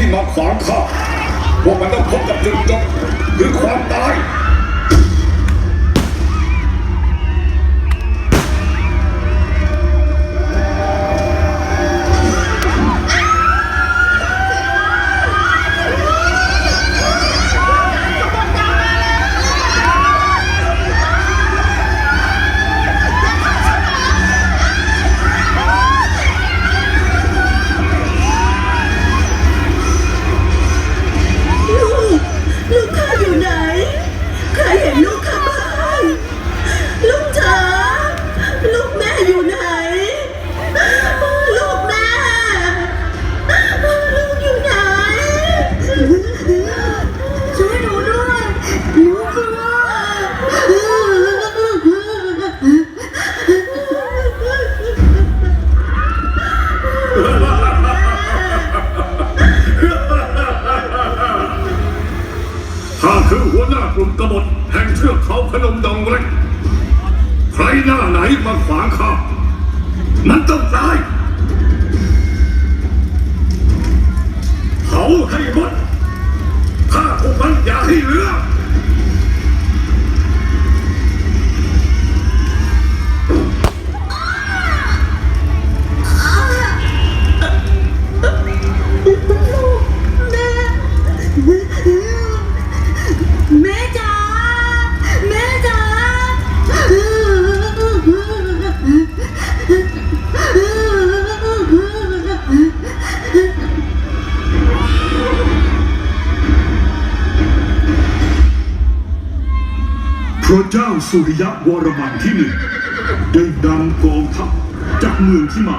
ที่มาข พนมดงเล็กใครหน้าไหนมาขวางข้ามันต้องตายเผาให้หมดข้าพวกมันอย่าให้เหลือ พระเจ้าสุริยะวรมันที่หนึ่งได้นำกองทัพจากเมืองที่มา